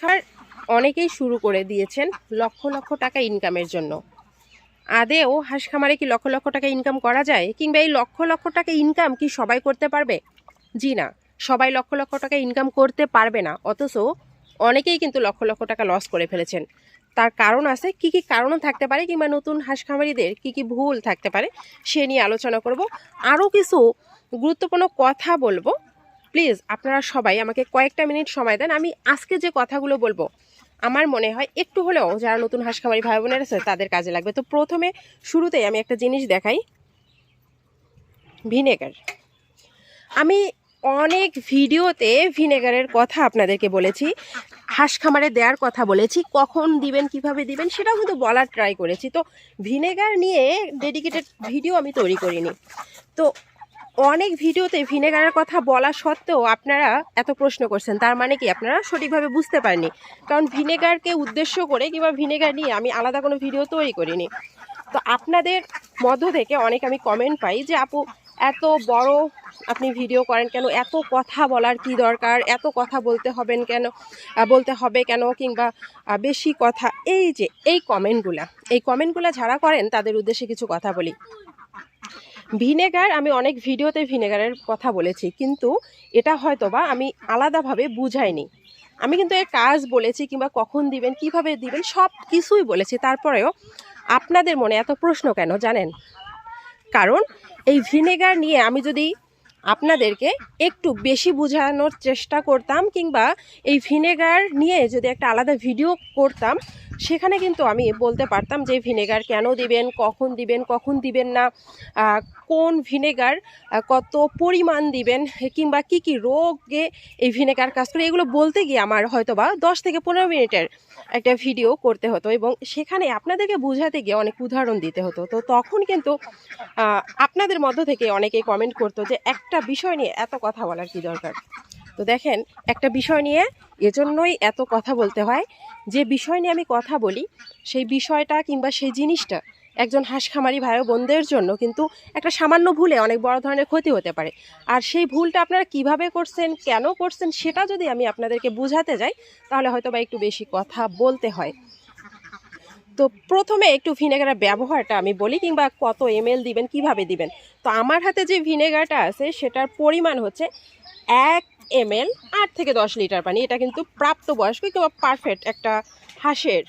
খাবার অনেকেই শুরু করে দিয়েছেন লক্ষ লক্ষ টাকা ইনকামের জন্য। আদেও হাঁস খামারে কি লক্ষ লক্ষ টাকা ইনকাম করা যায়? কিংবা এই লক্ষ লক্ষ টাকা ইনকাম কি সবাই করতে পারবে? জি না, সবাই লক্ষ লক্ষ টাকা ইনকাম করতে পারবে না। অথচ অনেকেই কিন্তু লক্ষ লক্ষ টাকা লস করে ফেলেছেন। তার কারণ আছে, কি কি কারণও থাকতে পারে কিংবা নতুন হাঁস খামারিদের কী কি ভুল থাকতে পারে, সে নিয়ে আলোচনা করব। আরও কিছু গুরুত্বপূর্ণ কথা বলব। প্লিজ আপনারা সবাই আমাকে কয়েকটা মিনিট সময় দেন। আমি আজকে যে কথাগুলো বলব, আমার মনে হয় একটু হলেও যারা নতুন হাঁস খামারি ভাই বোনের আছে, তাদের কাজে লাগবে। তো প্রথমে শুরুতেই আমি একটা জিনিস দেখাই। ভিনেগার। আমি অনেক ভিডিওতে ভিনেগারের কথা আপনাদেরকে বলেছি হাঁস খামারে দেওয়ার কথা বলেছি, কখন দিবেন, কীভাবে দিবেন, সেটাও কিন্তু বলার ট্রাই করেছি। তো ভিনেগার নিয়ে ডেডিকেটেড ভিডিও আমি তৈরি করিনি। তো অনেক ভিডিওতে ভিনেগারের কথা বলা সত্ত্বেও আপনারা এত প্রশ্ন করছেন। তার মানে কি আপনারা সঠিকভাবে বুঝতে পারেননি। কারণ ভিনেগারকে উদ্দেশ্য করে কিংবা ভিনেগার নিয়ে আমি আলাদা কোনো ভিডিও তৈরি করিনি। তো আপনাদের মধ্য থেকে অনেক আমি কমেন্ট পাই যে, আপু, এত বড় আপনি ভিডিও করেন কেন? এত কথা বলার কি দরকার? এত কথা বলতে হবেন কেন? বলতে হবে কেন? কিংবা বেশি কথা? এই যে, এই কমেন্টগুলা এই কমেন্টগুলা যারা করেন তাদের উদ্দেশ্যে কিছু কথা বলি। ভিনেগার, আমি অনেক ভিডিওতে ভিনেগারের কথা বলেছি, কিন্তু এটা হয়তো বা আমি আলাদাভাবে বুঝাইনি। আমি কিন্তু এর কাজ বলেছি কিংবা কখন দিবেন, কীভাবে দিবেন, সব কিছুই বলেছি। তারপরেও আপনাদের মনে এত প্রশ্ন কেন, জানেন? কারণ এই ভিনেগার নিয়ে আমি যদি আপনাদেরকে একটু বেশি বোঝানোর চেষ্টা করতাম কিংবা এই ভিনেগার নিয়ে যদি একটা আলাদা ভিডিও করতাম সেখানে কিন্তু আমি বলতে পারতাম যে ভিনেগার কেন দিবেন, কখন দিবেন কখন দিবেন না কোন ভিনেগার কত পরিমাণ দিবেন, কিংবা কি কি রোগে এই ভিনেগার কাজ করে, এগুলো বলতে গিয়ে আমার হয়তো বা দশ থেকে পনেরো মিনিটের একটা ভিডিও করতে হতো এবং সেখানে আপনাদেরকে বোঝাতে গিয়ে অনেক উদাহরণ দিতে হতো। তো তখন কিন্তু আপনাদের মধ্য থেকে অনেকেই কমেন্ট করতো যে একটা বিষয় নিয়ে এত কথা বলার কি দরকার? তো দেখেন, একটা বিষয় নিয়ে এজন্যই এত কথা বলতে হয় যে বিষয় নিয়ে আমি কথা বলি, সেই বিষয়টা কিংবা সেই জিনিসটা একজন হাঁস খামারি ভাই বোনদের জন্য কিন্তু একটা সামান্য ভুলে অনেক বড় ধরনের ক্ষতি হতে পারে। আর সেই ভুলটা আপনারা কীভাবে করছেন, কেন করছেন, সেটা যদি আমি আপনাদেরকে বোঝাতে যাই, তাহলে হয়তো বা একটু বেশি কথা বলতে হয়। তো প্রথমে একটু ভিনেগারের ব্যবহারটা আমি বলি কিংবা কত এমএল দিবেন, কীভাবে দিবেন। তো আমার হাতে যে ভিনেগারটা আছে, সেটার পরিমাণ হচ্ছে এক এমএল আট থেকে দশ লিটার পানি। এটা কিন্তু প্রাপ্তবয়স্ক কিংবা পারফেক্ট একটা হাঁসের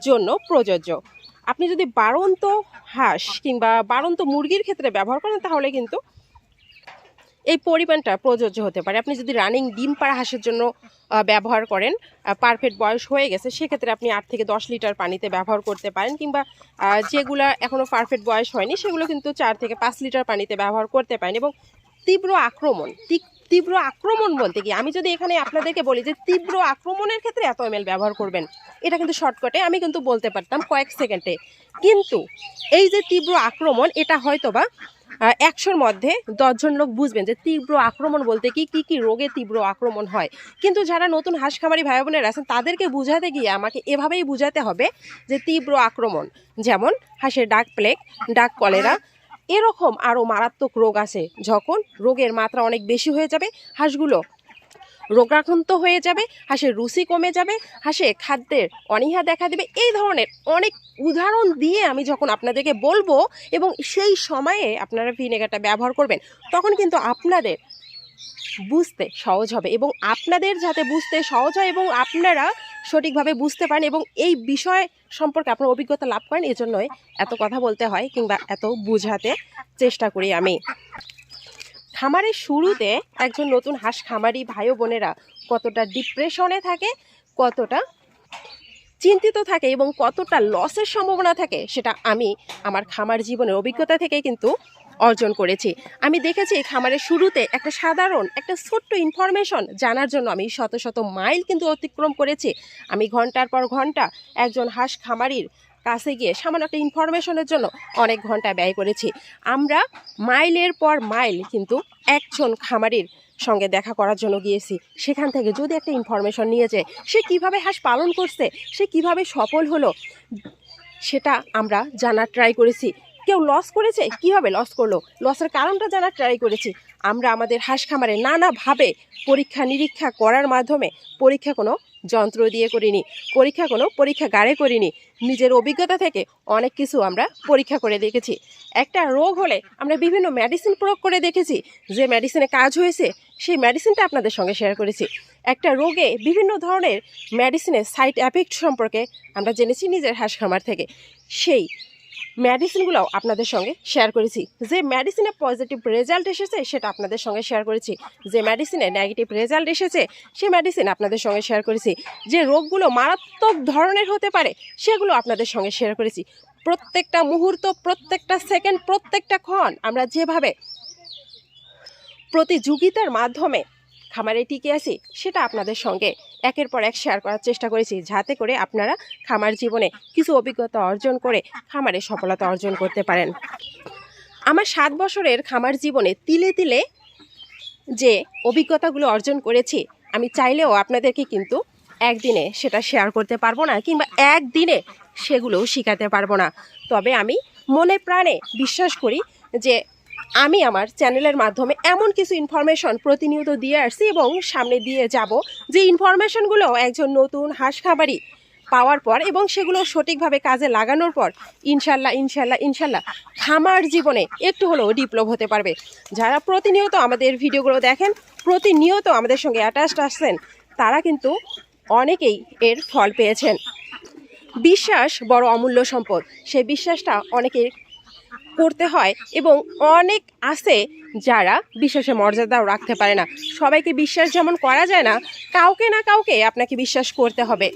জন্য প্রযোজ্য। আপনি যদি বাড়ন্ত হাঁস কিংবা বাড়ন্ত মুরগির ক্ষেত্রে ব্যবহার করেন, তাহলে কিন্তু এই পরিমাণটা প্রযোজ্য হতে পারে। আপনি যদি রানিং ডিম পাড়া হাঁসের জন্য ব্যবহার করেন পারফেক্ট বয়স হয়ে গেছে, সেক্ষেত্রে আপনি আট থেকে দশ লিটার পানিতে ব্যবহার করতে পারেন কিংবা যেগুলা এখনও পারফেক্ট বয়স হয়নি, সেগুলো কিন্তু চার থেকে পাঁচ লিটার পানিতে ব্যবহার করতে পারেন এবং তীব্র আক্রমণ তীক- তীব্র আক্রমণ বলতে কি? আমি যদি এখানে আপনাদেরকে বলি যে তীব্র আক্রমণের ক্ষেত্রে এত এমএল ব্যবহার করবেন, এটা কিন্তু শর্টকাটে আমি কিন্তু বলতে পারতাম কয়েক সেকেন্ডে। কিন্তু এই যে তীব্র আক্রমণ, এটা হয়তো বা একশোর মধ্যে দশজন লোক বুঝবেন যে তীব্র আক্রমণ বলতে কি কি কি রোগে তীব্র আক্রমণ হয়। কিন্তু যারা নতুন হাঁস খামারি ভাই বোনেরা আছেন, তাদেরকে বুঝাতে গিয়ে আমাকে এভাবেই বুঝাতে হবে যে তীব্র আক্রমণ, যেমন হাঁসের ডাক প্লেগ ডাক কলেরা এরকম আরও মারাত্মক রোগ আছে যখন রোগের মাত্রা অনেক বেশি হয়ে যাবে, হাঁসগুলো রোগাক্রান্ত হয়ে যাবে, হাঁসের রুচি কমে যাবে হাঁসে খাদ্যের অনীহা দেখা দেবে। এই ধরনের অনেক উদাহরণ দিয়ে আমি যখন আপনাদেরকে বলব এবং সেই সময়ে আপনারা ভিনেগারটা ব্যবহার করবেন, তখন কিন্তু আপনাদের বুঝতে সহজ হবে এবং আপনাদের যাতে বুঝতে সহজ হয় এবং আপনারা সঠিকভাবে বুঝতে পারেন এবং এই বিষয় সম্পর্কে আপনার অভিজ্ঞতা লাভ করেন, এজন্যই এত কথা বলতে হয় কিংবা এত বোঝাতে চেষ্টা করি আমি। খামারের শুরুতে একজন নতুন হাঁস খামারি ভাই বোনেরা কতটা ডিপ্রেশনে থাকে, কতটা চিন্তিত থাকে এবং কতটা লসের সম্ভাবনা থাকে, সেটা আমি আমার খামার জীবনের অভিজ্ঞতা থেকে কিন্তু অর্জন করেছি। আমি দেখেছি খামারের শুরুতে একটা সাধারণ, একটা ছোট্ট ইনফরমেশন জানার জন্য আমি শত শত মাইল কিন্তু অতিক্রম করেছি। আমি ঘণ্টার পর ঘণ্টা একজন হাঁস খামারির কাছে গিয়ে সামান্য একটা ইনফরমেশনের জন্য অনেক ঘণ্টা ব্যয় করেছি। আমরা মাইলের পর মাইল কিন্তু একজন খামারির সঙ্গে দেখা করার জন্য গিয়েছি। সেখান থেকে যদি একটা ইনফরমেশন নিয়ে যায়, সে কীভাবে হাঁস পালন করছে, সে কীভাবে সফল হলো, সেটা আমরা জানার ট্রাই করেছি। কেউ লস করেছে? কীভাবে লস করল? লসের কারণটা জানার ট্রাই করেছি। আমরা আমাদের হাঁস খামারে নানাভাবে পরীক্ষা নিরীক্ষা করার মাধ্যমে পরীক্ষা কোনো যন্ত্র দিয়ে করিনি, পরীক্ষা কোনো পরীক্ষা গাড়ে করিনি। নিজের অভিজ্ঞতা থেকে অনেক কিছু আমরা পরীক্ষা করে দেখেছি। একটা রোগ হলে আমরা বিভিন্ন মেডিসিন প্রয়োগ করে দেখেছি। যে মেডিসিনে কাজ হয়েছে, সেই মেডিসিনটা আপনাদের সঙ্গে শেয়ার করেছি। একটা রোগে বিভিন্ন ধরনের মেডিসিনের সাইড এফেক্ট সম্পর্কে আমরা জেনেছি নিজের হাঁস খামার থেকে। সেই মেডিসিনগুলোও আপনাদের সঙ্গে শেয়ার করেছি। যে মেডিসিনে পজিটিভ রেজাল্ট এসেছে, সেটা আপনাদের সঙ্গে শেয়ার করেছি। যে মেডিসিনে নেগেটিভ রেজাল্ট এসেছে সেই মেডিসিন আপনাদের সঙ্গে শেয়ার করেছি। যে রোগগুলো মারাত্মক ধরনের হতে পারে, সেগুলো আপনাদের সঙ্গে শেয়ার করেছি। প্রত্যেকটা মুহূর্ত, প্রত্যেকটা সেকেন্ড প্রত্যেকটা ক্ষণ আমরা যেভাবে প্রতিযোগিতার মাধ্যমে খামারে টিকে আছি, সেটা আপনাদের সঙ্গে। একের পর এক শেয়ার করার চেষ্টা করেছি, যাতে করে আপনারা খামার জীবনে কিছু অভিজ্ঞতা অর্জন করে খামারে সফলতা অর্জন করতে পারেন। আমার সাত বছরের খামার জীবনে তিলে তিলে যে অভিজ্ঞতাগুলো অর্জন করেছি, আমি চাইলেও আপনাদেরকে কিন্তু একদিনে সেটা শেয়ার করতে পারব না, কিংবা একদিনে সেগুলোও শেখাতে পারব না। তবে আমি মনে প্রাণে বিশ্বাস করি যে আমি আমার চ্যানেলের মাধ্যমে এমন কিছু ইনফরমেশন প্রতিনিয়ত দিয়ে আসছি এবং সামনে দিয়ে যাব যে ইনফরমেশনগুলো একজন নতুন হাঁস খাবারই পাওয়ার পর এবং সেগুলো সঠিকভাবে কাজে লাগানোর পর ইনশাল্লাহ ইনশাল্লাহ ইনশাল্লাহ খামার জীবনে একটু হলেও ডিপ্লোভ হতে পারবে। যারা প্রতিনিয়ত আমাদের ভিডিওগুলো দেখেন, প্রতিনিয়ত আমাদের সঙ্গে অ্যাটাচড আসছেন, তারা কিন্তু অনেকেই এর ফল পেয়েছেন। বিশ্বাস বড় অমূল্য সম্পদ। সেই বিশ্বাসটা অনেকের করতে হয় এবং অনেক আছে যারা বিশ্বাসে মর্যাদাও রাখতে পারে না। সবাইকে বিশ্বাস যেমন করা যায় না, কাউকে না কাউকে আপনাকে বিশ্বাস করতে হবে।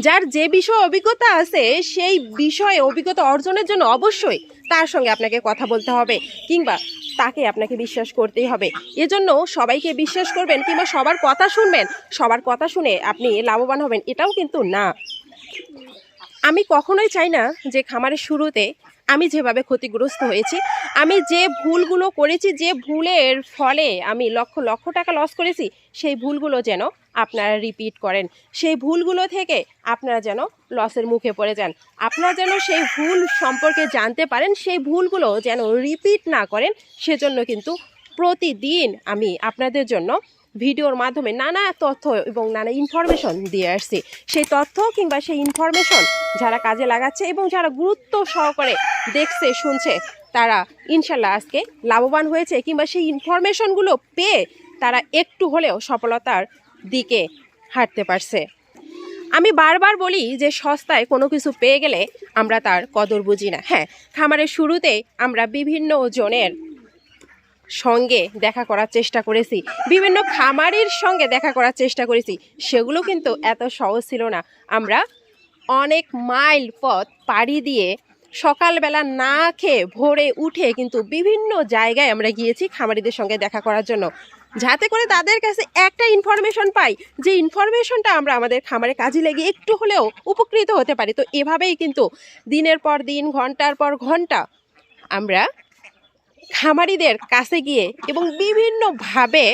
যার যে বিষয়ে অভিজ্ঞতা আছে, সেই বিষয়ে অভিজ্ঞতা অর্জনের জন্য অবশ্যই তার সঙ্গে আপনাকে কথা বলতে হবে কিংবা তাকে আপনাকে বিশ্বাস করতেই হবে। এজন্য সবাইকে বিশ্বাস করবেন কিংবা সবার কথা শুনবেন, সবার কথা শুনে আপনি লাভবান হবেন, এটাও কিন্তু না। আমি কখনোই চাই না যে খামারের শুরুতে আমি যেভাবে ক্ষতিগ্রস্ত হয়েছি, আমি যে ভুলগুলো করেছি, যে ভুলের ফলে আমি লক্ষ লক্ষ টাকা লস করেছি, সেই ভুলগুলো যেন আপনারা রিপিট করেন। সেই ভুলগুলো থেকে আপনারা যেন লসের মুখে পড়ে যান। আপনারা যেন সেই ভুল সম্পর্কে জানতে পারেন, সেই ভুলগুলো যেন রিপিট না করেন, সেজন্য কিন্তু প্রতিদিন আমি আপনাদের জন্য ভিডিওর মাধ্যমে নানা তথ্য এবং নানা ইনফরমেশন দিয়ে আসছি। সেই তথ্য কিংবা সেই ইনফরমেশন যারা কাজে লাগাচ্ছে এবং যারা গুরুত্ব সহকারে দেখছে, শুনছে, তারা ইনশাল্লাহ আজকে লাভবান হয়েছে কিংবা সেই ইনফরমেশনগুলো পেয়ে তারা একটু হলেও সফলতার দিকে হাঁটতে পারছে। আমি বারবার বলি যে সস্তায় কোনো কিছু পেয়ে গেলে আমরা তার কদর বুঝি না। হ্যাঁ খামারের শুরুতে আমরা বিভিন্ন জনের সঙ্গে দেখা করার চেষ্টা করেছি। বিভিন্ন খামারির সঙ্গে দেখা করার চেষ্টা করেছি। সেগুলো কিন্তু এত সহজ ছিল না। আমরা অনেক মাইল পথ পাড়ি দিয়ে সকালবেলা না খেয়ে ভোরে উঠে কিন্তু বিভিন্ন জায়গায় আমরা গিয়েছি খামারিদের সঙ্গে দেখা করার জন্য। যাতে করে তাদের কাছে একটা ইনফরমেশন পাই যে ইনফরমেশনটা আমরা আমাদের খামারে কাজে লেগে একটু হলেও উপকৃত হতে পারি। তো এভাবেই কিন্তু দিনের পর দিন, ঘণ্টার পর ঘণ্টা আমরা খামারিদের কাছে গিয়ে এবং বিভিন্নভাবে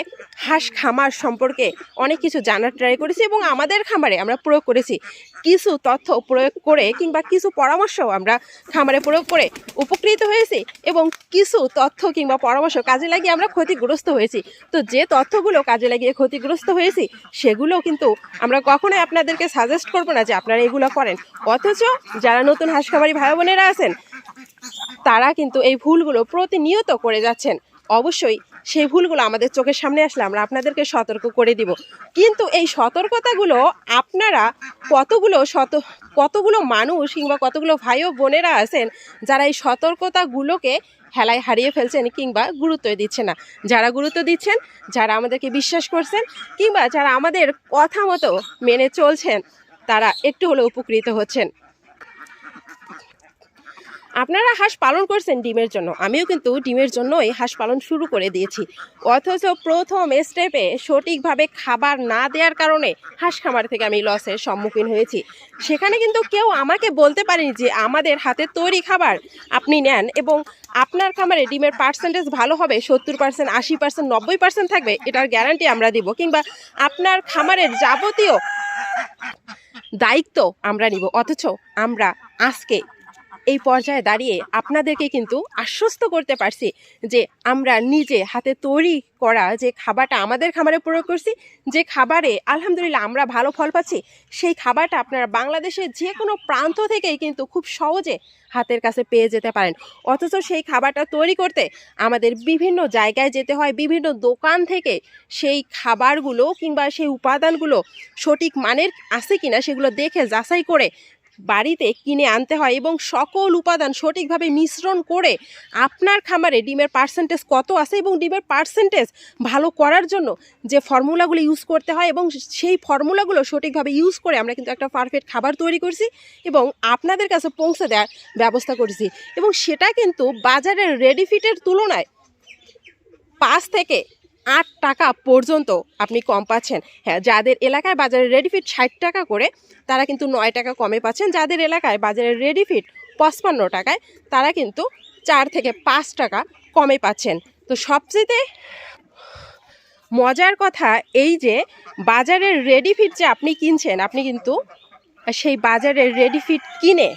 হাঁস খামার সম্পর্কে অনেক কিছু জানার ট্রাই করেছি এবং আমাদের খামারে আমরা প্রয়োগ করেছি। কিছু তথ্য প্রয়োগ করে কিংবা কিছু পরামর্শ আমরা খামারে প্রয়োগ করে উপকৃত হয়েছি এবং কিছু তথ্য কিংবা পরামর্শ কাজে লাগিয়ে আমরা ক্ষতিগ্রস্ত হয়েছি। তো যে তথ্যগুলো কাজে লাগিয়ে ক্ষতিগ্রস্ত হয়েছি, সেগুলো কিন্তু আমরা কখনোই আপনাদেরকে সাজেস্ট করব না যে আপনারা এগুলো করেন। অথচ যারা নতুন হাঁস খামারি ভাই বোনেরা আছেন তারা কিন্তু এই ভুলগুলো প্রতিনিয়ত করে যাচ্ছেন। অবশ্যই সেই ভুলগুলো আমাদের চোখের সামনে আসলে আমরা আপনাদেরকে সতর্ক করে দিব। কিন্তু এই সতর্কতাগুলো আপনারা কতগুলো শত, কতগুলো মানুষ কিংবা কতগুলো ভাই ও বোনেরা আছেন, যারা এই সতর্কতাগুলোকে হেলায় হারিয়ে ফেলছেন কিংবা গুরুত্ব দিচ্ছে না। যারা গুরুত্ব দিচ্ছেন, যারা আমাদেরকে বিশ্বাস করছেন কিংবা যারা আমাদের কথা মতো মেনে চলছেন, তারা একটু হলেও উপকৃত হচ্ছেন। আপনারা হাঁস পালন করছেন ডিমের জন্য। আমিও কিন্তু ডিমের জন্যই হাঁস পালন শুরু করে দিয়েছি। অথচ প্রথম স্টেপে সঠিকভাবে খাবার না দেওয়ার কারণে হাঁস খামার থেকে আমি লসের সম্মুখীন হয়েছি। সেখানে কিন্তু কেউ আমাকে বলতে পারেনি যে আমাদের হাতে তৈরি খাবার আপনি নেন এবং আপনার খামারে ডিমের পার্সেন্টেজ ভালো হবে, সত্তর পার্সেন্ট আশি পার্সেন্ট নব্বই পার্সেন্ট থাকবে, এটার গ্যারান্টি আমরা দিব। কিংবা আপনার খামারের যাবতীয় দায়িত্ব আমরা নিব। অথচ আমরা আজকে এই পর্যায়ে দাঁড়িয়ে আপনাদেরকে কিন্তু আশ্বস্ত করতে পারছি যে আমরা নিজে হাতে তৈরি করা যে খাবারটা আমাদের খাবারে প্রয়োগ করছি, যে খাবারে আলহামদুলিল্লাহ আমরা ভালো ফল পাচ্ছি, সেই খাবারটা আপনারা বাংলাদেশের যে কোনো প্রান্ত থেকেই কিন্তু খুব সহজে হাতের কাছে পেয়ে যেতে পারেন। অথচ সেই খাবারটা তৈরি করতে আমাদের বিভিন্ন জায়গায় যেতে হয়, বিভিন্ন দোকান থেকে সেই খাবারগুলো কিংবা সেই উপাদানগুলো সঠিক মানের আছে কিনা সেগুলো দেখে যাচাই করে বাড়িতে কিনে আনতে হয় এবং সকল উপাদান সঠিকভাবে মিশ্রণ করে আপনার খামারে ডিমের পার্সেন্টেজ কত আছে এবং ডিমের পার্সেন্টেজ ভালো করার জন্য যে ফর্মুলাগুলো ইউজ করতে হয় এবং সেই ফর্মুলাগুলো সঠিকভাবে ইউজ করে আমরা কিন্তু একটা পারফেক্ট খাবার তৈরি করছি এবং আপনাদের কাছে পৌঁছে দেওয়ার ব্যবস্থা করেছি। এবং সেটা কিন্তু বাজারের রেডিফিটের তুলনায় পাঁচ থেকে আট টাকা পর্যন্ত আপনি কম পাচ্ছেন। হ্যাঁ যাদের এলাকায় বাজারে রেডিফিট ষাট টাকা করে, তারা কিন্তু নয় টাকা কমে পাচ্ছেন। যাদের এলাকায় বাজারে রেডিফিট পঁচপান্ন টাকায়, তারা কিন্তু চার থেকে পাঁচ টাকা কমে পাচ্ছেন। তো সবচেয়ে মজার কথা এই যে বাজারের রেডিফিট যে আপনি কিনছেন, আপনি কিন্তু সেই বাজারের রেডিফিট কিনে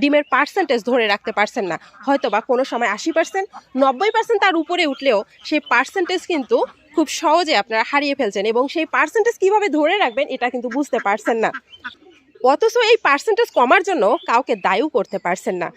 ডিমের পার্সেন্টেজ ধরে রাখতে পারছেন না। হয়তো বা কোনো সময় আশি পার্সেন্ট নব্বই পার্সেন্ট তার উপরে উঠলেও সেই পার্সেন্টেজ কিন্তু খুব সহজে আপনারা হারিয়ে ফেলছেন এবং সেই পার্সেন্টেজ কীভাবে ধরে রাখবেন এটা কিন্তু বুঝতে পারছেন না। অথচ এই পার্সেন্টেজ কমার জন্য কাউকে দায়ও করতে পারছেন না।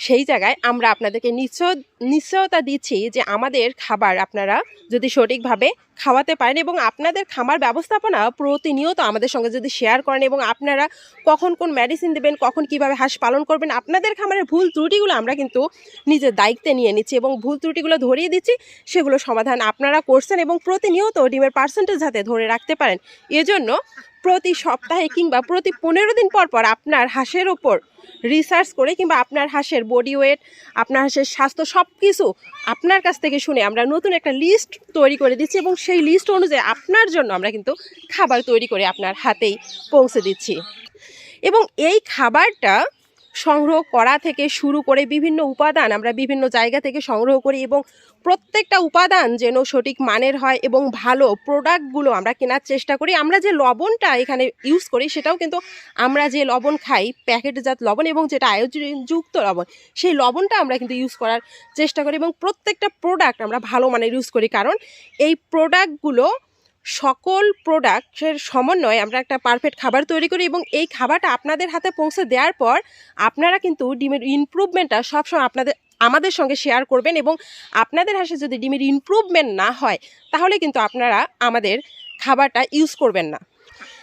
সেই জায়গায় আমরা আপনাদেরকে নিশ্চয়, নিশ্চয়তা দিচ্ছি যে আমাদের খাবার আপনারা যদি সঠিকভাবে খাওয়াতে পারেন এবং আপনাদের খামার ব্যবস্থাপনা প্রতিনিয়ত আমাদের সঙ্গে যদি শেয়ার করেন এবং আপনারা কখন কোন মেডিসিন দেবেন, কখন কীভাবে হাঁস পালন করবেন, আপনাদের খামারের ভুল ত্রুটিগুলো আমরা কিন্তু নিজের দায়িত্বে নিয়ে নিচ্ছি এবং ভুল ত্রুটিগুলো ধরিয়ে দিচ্ছি, সেগুলো সমাধান আপনারা করছেন এবং প্রতিনিয়ত ডিমের পার্সেন্টেজ হাতে ধরে রাখতে পারেন। এজন্য প্রতি সপ্তাহে কিংবা প্রতি পনেরো দিন পর পর আপনার হাঁসের ওপর রিসার্চ করে কিংবা আপনার হাঁসের বডি ওয়েট আপনার হাঁসের স্বাস্থ্য সব কিছু আপনার কাছ থেকে শুনে আমরা নতুন একটা লিস্ট তৈরি করে দিচ্ছি এবং সেই লিস্ট অনুযায়ী আপনার জন্য আমরা কিন্তু খাবার তৈরি করে আপনার হাতেই পৌঁছে দিচ্ছি। এবং এই খাবারটা সংগ্রহ করা থেকে শুরু করে বিভিন্ন উপাদান আমরা বিভিন্ন জায়গা থেকে সংগ্রহ করি এবং প্রত্যেকটা উপাদান যেন সঠিক মানের হয় এবং ভালো প্রোডাক্টগুলো আমরা কেনার চেষ্টা করি। আমরা যে লবণটা এখানে ইউজ করি সেটাও কিন্তু আমরা যে লবণ খাই, প্যাকেটজাত লবণ এবং যেটা আয়োজনযুক্ত লবণ, সেই লবণটা আমরা কিন্তু ইউজ করার চেষ্টা করি এবং প্রত্যেকটা প্রোডাক্ট আমরা ভালো মানের ইউজ করি। কারণ এই প্রোডাক্টগুলো সকল প্রোডাক্টের সমন্বয়ে আমরা একটা পারফেক্ট খাবার তৈরি করি এবং এই খাবারটা আপনাদের হাতে পৌঁছে দেওয়ার পর আপনারা কিন্তু ডিমের ইমপ্রুভমেন্টটা সবসময় আপনাদের, আমাদের সঙ্গে শেয়ার করবেন এবং আপনাদের হাসে যদি ডিমের ইমপ্রুভমেন্ট না হয়, তাহলে কিন্তু আপনারা আমাদের খাবারটা ইউজ করবেন না।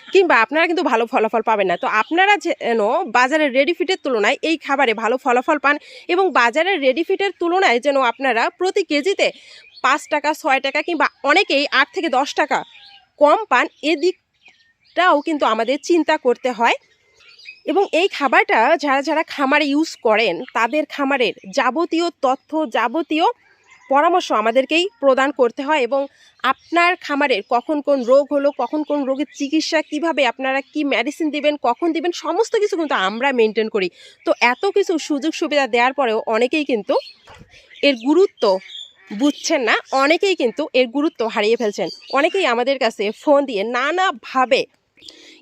কিংবা আপনারা কিন্তু ভালো ফলাফল পাবেন না। তো আপনারা যেন বাজারের রেডিফিটের তুলনায় এই খাবারে ভালো ফলাফল পান এবং বাজারের রেডিফিটের তুলনায় যেন আপনারা প্রতি কেজিতে পাঁচ টাকা, ছয় টাকা কিংবা অনেকেই আট থেকে দশ টাকা কম পান এদিকটাও কিন্তু আমাদের চিন্তা করতে হয়। এবং এই খাবারটা যারা যারা খামারে ইউজ করেন, তাদের খামারের যাবতীয় তথ্য, যাবতীয় পরামর্শ আমাদেরকেই প্রদান করতে হয় এবং আপনার খামারের কখন কোন রোগ হলো, কখন কোন রোগের চিকিৎসা, কীভাবে আপনারা কি মেডিসিন দিবেন, কখন দিবেন, সমস্ত কিছু কিন্তু আমরা মেনটেন করি। তো এত কিছু সুযোগ সুবিধা দেওয়ার পরেও অনেকেই কিন্তু এর গুরুত্ব বুঝছেন না? অনেকেই কিন্তু এর গুরুত্ব হারিয়ে ফেলছেন। অনেকেই আমাদের কাছে ফোন দিয়ে নানাভাবে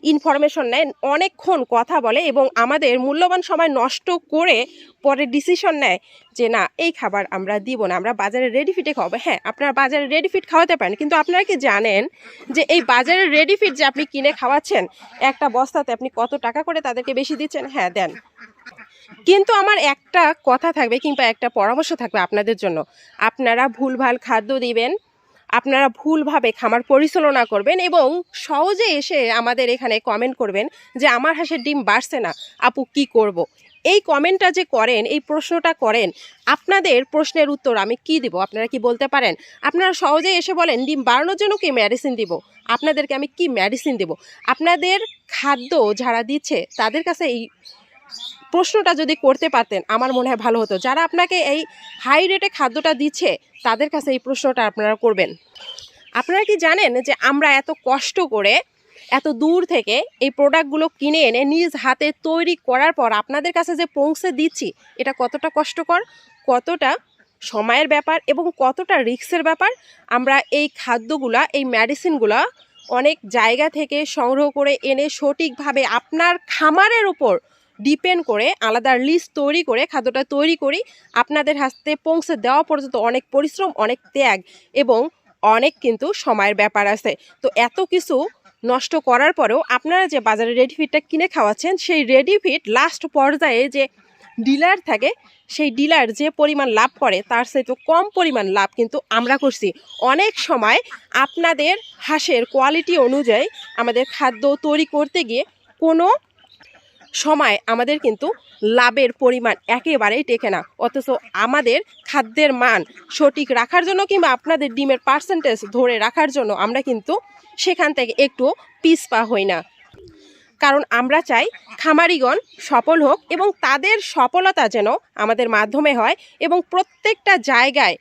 ইনফরমেশন নেয়, অনেকক্ষণ কথা বলে এবং আমাদের মূল্যবান সময় নষ্ট করে পরে ডিসিশন নেয় যে, না, এই খাবার আমরা দিব না, আমরা বাজারে রেডি ফিটে খাওয়াবো। হ্যাঁ আপনারা বাজারে রেডি ফিট খাওয়াতে পারেন, কিন্তু আপনারা কি জানেন যে, এই বাজারের রেডি ফিট যে আপনি কিনে খাওয়াচ্ছেন, একটা বস্তাতে আপনি কত টাকা করে তাদেরকে বেশি দিচ্ছেন? হ্যাঁ দেন। কিন্তু আমার একটা কথা থাকবে কিংবা একটা পরামর্শ থাকবে আপনাদের জন্য। আপনারা ভুলভাল খাদ্য দিবেন, আপনারা ভুলভাবে খামার পরিচালনা করবেন এবং সহজে এসে আমাদের এখানে কমেন্ট করবেন যে আমার হাঁসের ডিম বাড়ছে না, আপু কি করব। এই কমেন্টটা যে করেন, এই প্রশ্নটা করেন, আপনাদের প্রশ্নের উত্তর আমি কি দিব? আপনারা কি বলতে পারেন? আপনারা সহজে এসে বলেন, ডিম বাড়ানোর জন্য কি মেডিসিন দিব? আপনাদেরকে আমি কি মেডিসিন দেব? আপনাদের খাদ্য যারা দিচ্ছে, তাদের কাছে এই প্রশ্নটা যদি করতে পারতেন, আমার মনে হয় ভালো হতো। যারা আপনাকে এই হাই রেটে খাদ্যটা দিচ্ছে, তাদের কাছে এই প্রশ্নটা আপনারা করবেন। আপনারা কি জানেন যে আমরা এত কষ্ট করে, এত দূর থেকে এই প্রোডাক্টগুলো কিনে এনে নিজ হাতে তৈরি করার পর আপনাদের কাছে যে পৌঁছে দিচ্ছি, এটা কতটা কষ্টকর, কতটা সময়ের ব্যাপার এবং কতটা রিক্সের ব্যাপার, আমরা এই খাদ্যগুলা, এই মেডিসিনগুলা অনেক জায়গা থেকে সংগ্রহ করে এনে সঠিকভাবে আপনার খামারের ওপর ডিপেন্ড করে, আলাদা লিস্ট তৈরি করে, খাদ্যটা তৈরি করি, আপনাদের হাতে পৌঁছে দেওয়া পর্যন্ত অনেক পরিশ্রম, অনেক ত্যাগ এবং অনেক কিন্তু সময়ের ব্যাপার আছে। তো এত কিছু নষ্ট করার পরেও আপনারা যে বাজারে রেডি ফিডটা কিনে খাওয়াচ্ছেন, সেই রেডি ফিড লাস্ট পর্যায়ে যে ডিলার থাকে, সেই ডিলার যে পরিমাণ লাভ করে, তার সাথে কম পরিমাণ লাভ কিন্তু আমরা করছি। অনেক সময় আপনাদের হাঁসের কোয়ালিটি অনুযায়ী আমাদের খাদ্য তৈরি করতে গিয়ে কোনো সময় আমাদের কিন্তু লাভের পরিমাণ একেবারেই টেকে না। অথচ আমাদের খাদ্যের মান সঠিক রাখার জন্য কিংবা আপনাদের ডিমের পার্সেন্টেজ ধরে রাখার জন্য আমরা কিন্তু সেখান থেকে একটু পিছপা হই না। কারণ আমরা চাই খামারিগণ সফল হোক এবং তাদের সফলতা যেন আমাদের মাধ্যমে হয় এবং প্রত্যেকটা জায়গায়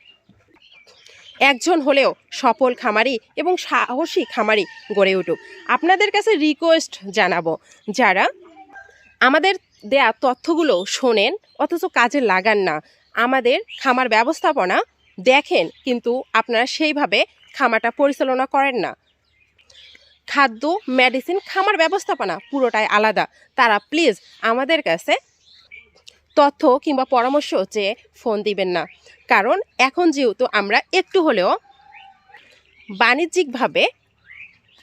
একজন হলেও সফল খামারি এবং সাহসী খামারি গড়ে উঠুক। আপনাদের কাছে রিকোয়েস্ট জানাব, যারা আমাদের দেয়া তথ্যগুলো শোনেন, অথচ কাজে লাগান না। আমাদের খামার ব্যবস্থাপনা দেখেন, কিন্তু আপনারা সেইভাবে খামারটা পরিচালনা করেন না। খাদ্য মেডিসিন খামার ব্যবস্থাপনা পুরোটাই আলাদা। তারা প্লিজ আমাদের কাছে তথ্য কিংবা পরামর্শ চেয়ে ফোন দিবেন না। কারণ এখন যেহেতু আমরা একটু হলেও বাণিজ্যিকভাবে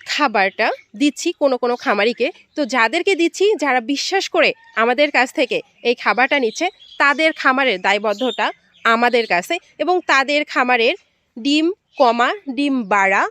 খাবারটা দিচ্ছি কোনো কোনো খামারিকে। তো যাদেরকে দিচ্ছি, যারা বিশ্বাস করে আমাদের কাছ থেকে এই খাবারটা নিচ্ছে, তাদের খামারের দায়বদ্ধতা আমাদের কাছে এবং তাদের খামারের ডিম কমা, ডিম বাড়া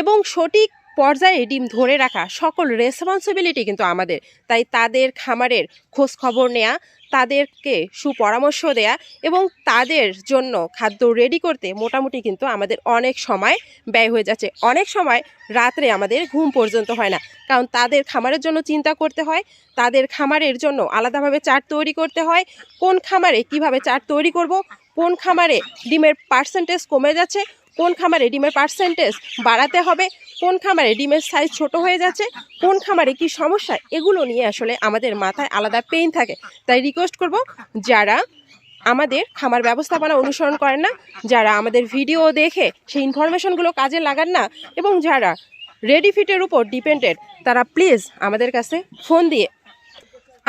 এবং সঠিক পর্যায়ে ডিম ধরে রাখা সকল রেসপন্সিবিলিটি কিন্তু আমাদের। তাই তাদের খামারের খোঁজ খবর নেয়া, তাদেরকে সুপরামর্শ দেয়া এবং তাদের জন্য খাদ্য রেডি করতে মোটামুটি কিন্তু আমাদের অনেক সময় ব্যয় হয়ে যাচ্ছে। অনেক সময় রাত্রে আমাদের ঘুম পর্যন্ত হয় না। কারণ তাদের খামারের জন্য চিন্তা করতে হয়, তাদের খামারের জন্য আলাদাভাবে চাট তৈরি করতে হয়, কোন খামারে কীভাবে চাট তৈরি করব, কোন খামারে ডিমের পার্সেন্টেজ কমে যাচ্ছে কোন খামারে ডিমের পার্সেন্টেজ বাড়াতে হবে, কোন খামারে ডিমের সাইজ ছোট হয়ে যাচ্ছে, কোন খামারে কি সমস্যা, এগুলো নিয়ে আসলে আমাদের মাথায় আলাদা পেইন থাকে। তাই রিকোয়েস্ট করব যারা আমাদের খামার ব্যবস্থাপনা অনুসরণ করেন না, যারা আমাদের ভিডিও দেখে সেই ইনফরমেশনগুলো কাজে লাগান না, এবং যারা রেডি ফিটের উপর ডিপেন্ডেড তারা প্লিজ আমাদের কাছে ফোন দিয়ে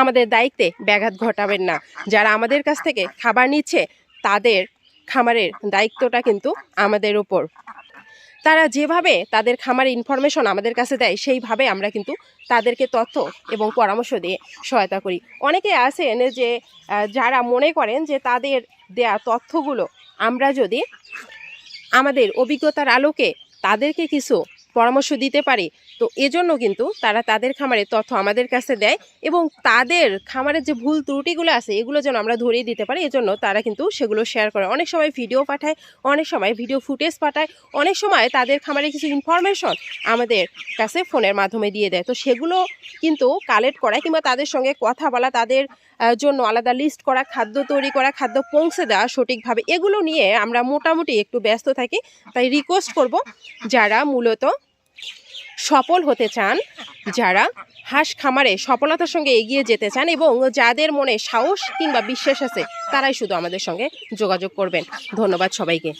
আমাদের দায়িত্বে ব্যাঘাত ঘটাবেন না। যারা আমাদের কাছ থেকে খাবার নিচ্ছে, তাদের খামারের দায়িত্বটা কিন্তু আমাদের ওপর তারা যেভাবে তাদের খামার ইনফরমেশন আমাদের কাছে দেয়, সেইভাবে আমরা কিন্তু তাদেরকে তথ্য এবং পরামর্শ দিয়ে সহায়তা করি। অনেকে আছেন যে যারা মনে করেন যে তাদের দেয়া তথ্যগুলো আমরা যদি আমাদের অভিজ্ঞতার আলোকে তাদেরকে কিছু পরামর্শ দিতে পারি। তো এজন্য কিন্তু তারা তাদের খামারে তথ্য আমাদের কাছে দেয় এবং তাদের খামারের যে ভুল ত্রুটিগুলো আছে, এগুলো যেন আমরা ধরিয়ে দিতে পারি, এজন্য তারা কিন্তু সেগুলো শেয়ার করে। অনেক সময় ভিডিও পাঠায়, অনেক সময় ভিডিও ফুটেজ পাঠায়, অনেক সময় তাদের খামারে কিছু ইনফরমেশন আমাদের কাছে ফোনের মাধ্যমে দিয়ে দেয়। তো সেগুলো কিন্তু কালেক্ট করা কিংবা তাদের সঙ্গে কথা বলা, তাদের জন্য আলাদা লিস্ট করা, খাদ্য তৈরি করা, খাদ্য পৌঁছে দেওয়া সঠিকভাবে, এগুলো নিয়ে আমরা মোটামুটি একটু ব্যস্ত থাকি। তাই রিকোয়েস্ট করব যারা মূলত সফল হতে চান, যারা হাঁস খামারে সফলতার সঙ্গে এগিয়ে যেতে চান এবং যাদের মনে সাহস কিংবা বিশ্বাস আছে, তারাই শুধু আমাদের সঙ্গে যোগাযোগ করবেন। ধন্যবাদ সবাইকে।